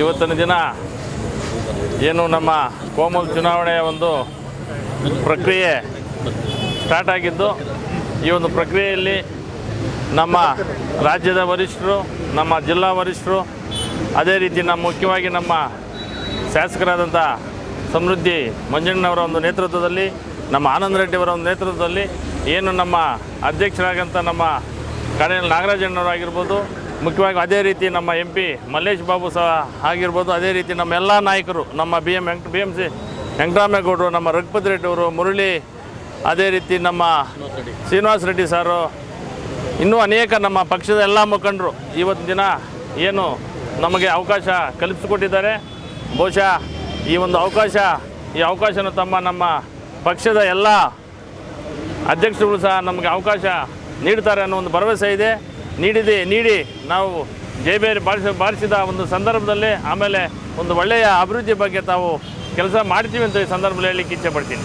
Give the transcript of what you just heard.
ಇವತ್ತಿನ ದಿನ ಏನು ನಮ್ಮ ಕೋಮಲ್ ಚುನಾವಣೆಯ ಒಂದು ಪ್ರಕ್ರಿಯೆ ಸ್ಟಾರ್ಟ್ ಆಗಿದ್ದು, ಈ ಒಂದು ಪ್ರಕ್ರಿಯೆಯಲ್ಲಿ ನಮ್ಮ ರಾಜ್ಯದ ವರಿಷ್ಠರು, ನಮ್ಮ ಜಿಲ್ಲಾ ವರಿಷ್ಠರು, ಅದೇ ರೀತಿ ನಮ್ಮ ಮುಖ್ಯವಾಗಿ ನಮ್ಮ ಶಾಸಕರಾದಂಥ ಸಮೃದ್ಧಿ ಮಂಜಣ್ಣವರ ಒಂದು ನೇತೃತ್ವದಲ್ಲಿ, ನಮ್ಮ ಆನಂದ ರೆಡ್ಡಿಯವರ ಒಂದು ನೇತೃತ್ವದಲ್ಲಿ, ಏನು ನಮ್ಮ ಅಧ್ಯಕ್ಷರಾಗಂಥ ನಮ್ಮ ಕಡೆಯಲ್ಲಿ ನಾಗರಾಜಣ್ಣವರಾಗಿರ್ಬೋದು ಮುಖ್ಯವಾಗಿ ಅದೇ ರೀತಿ ನಮ್ಮ ಎಂ ಪಿ ಮಲ್ಲೇಶ್ ಬಾಬು ಸಹ ಆಗಿರ್ಬೋದು, ಅದೇ ರೀತಿ ನಮ್ಮ ಎಲ್ಲ ನಾಯಕರು, ನಮ್ಮ ಬಿ ಎಂ ವೆಂಕ್ ಬಿ ಎಂ ಸಿ ವೆಂಕಟರಾಮೇಗೌಡರು, ನಮ್ಮ ರಘುಪತಿ ರೆಡ್ಡಿ ಅವರು, ಮುರಳಿ, ಅದೇ ರೀತಿ ನಮ್ಮ ಶ್ರೀನಿವಾಸ ರೆಡ್ಡಿ ಸಾರು, ಇನ್ನೂ ಅನೇಕ ನಮ್ಮ ಪಕ್ಷದ ಎಲ್ಲ ಮುಖಂಡರು ಇವತ್ತು ದಿನ ಏನು ನಮಗೆ ಅವಕಾಶ ಕಲ್ಪಿಸಿಕೊಟ್ಟಿದ್ದಾರೆ. ಬಹುಶಃ ಈ ಒಂದು ಅವಕಾಶ, ಈ ಅವಕಾಶನ ತಮ್ಮ ನಮ್ಮ ಪಕ್ಷದ ಎಲ್ಲ ಅಧ್ಯಕ್ಷರುಗಳು ಸಹ ನಮಗೆ ಅವಕಾಶ ನೀಡ್ತಾರೆ ಅನ್ನೋ ಒಂದು ಭರವಸೆ ಇದೆ. ನೀಡಿದೆ, ನೀಡಿ. ನಾವು ಜೈಬೇರಿ ಬಾರಿಸ, ಬಾರಿಸಿದ ಒಂದು ಸಂದರ್ಭದಲ್ಲಿ ಆಮೇಲೆ ಒಂದು ಒಳ್ಳೆಯ ಅಭಿವೃದ್ಧಿ ಬಗ್ಗೆ ತಾವು ಕೆಲಸ ಮಾಡ್ತೀವಿ ಅಂತ ಈ ಸಂದರ್ಭದಲ್ಲಿ ಹೇಳಲಿಕ್ಕೆ ಇಚ್ಛೆ ಪಡ್ತೀನಿ.